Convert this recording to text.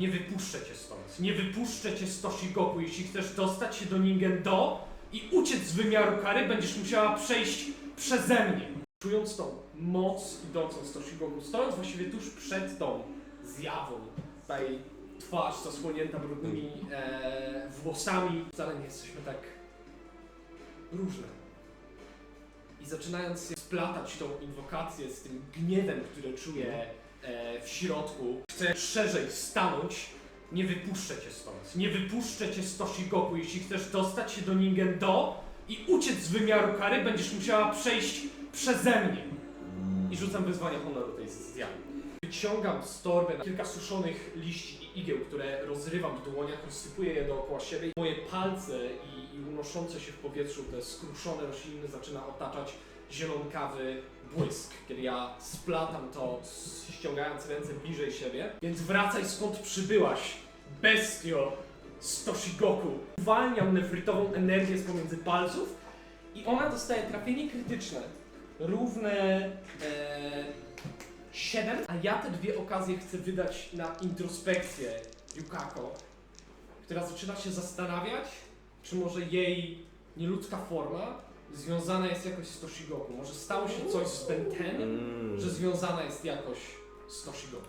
Nie wypuszczę cię stąd. Nie wypuszczę cię z Toshigoku. Jeśli chcesz dostać się do Ningen-Do i uciec z wymiaru kary, będziesz musiała przejść przeze mnie. Czując tą moc idącą z Toshigoku, stojąc właściwie tuż przed tą zjawą, tutaj twarz zasłonięta brudnymi e, włosami, wcale nie jesteśmy tak różne. I zaczynając splatać tą inwokację z tym gniewem, który czuję e, w środku, chcę szerzej stanąć. Nie wypuszczę cię stąd. Nie wypuszczę cię z Toshigoku. Jeśli chcesz dostać się do Ningen-Do i uciec z wymiaru kary, będziesz musiała przejść przeze mnie. I rzucam wyzwanie honoru tej zjawy. Wyciągam z torby kilka suszonych liści i igieł, które rozrywam w dłoniach, rozsypuję je dookoła siebie. Moje palce i, i unoszące się w powietrzu te skruszone rośliny zaczyna otaczać zielonkawy błysk, kiedy ja splatam to, ściągając ręce bliżej siebie. Więc wracaj skąd przybyłaś, bestio z Toshigoku. Uwalniam nefrytową energię z pomiędzy palców i ona dostaje trafienie krytyczne równe e, 7, a ja te dwie okazje chcę wydać na introspekcję Yukako, która zaczyna się zastanawiać, czy może jej nieludzka forma związana jest jakoś z Toshigoku. Może stało się coś z Benten, że związana jest jakoś z Toshigoku.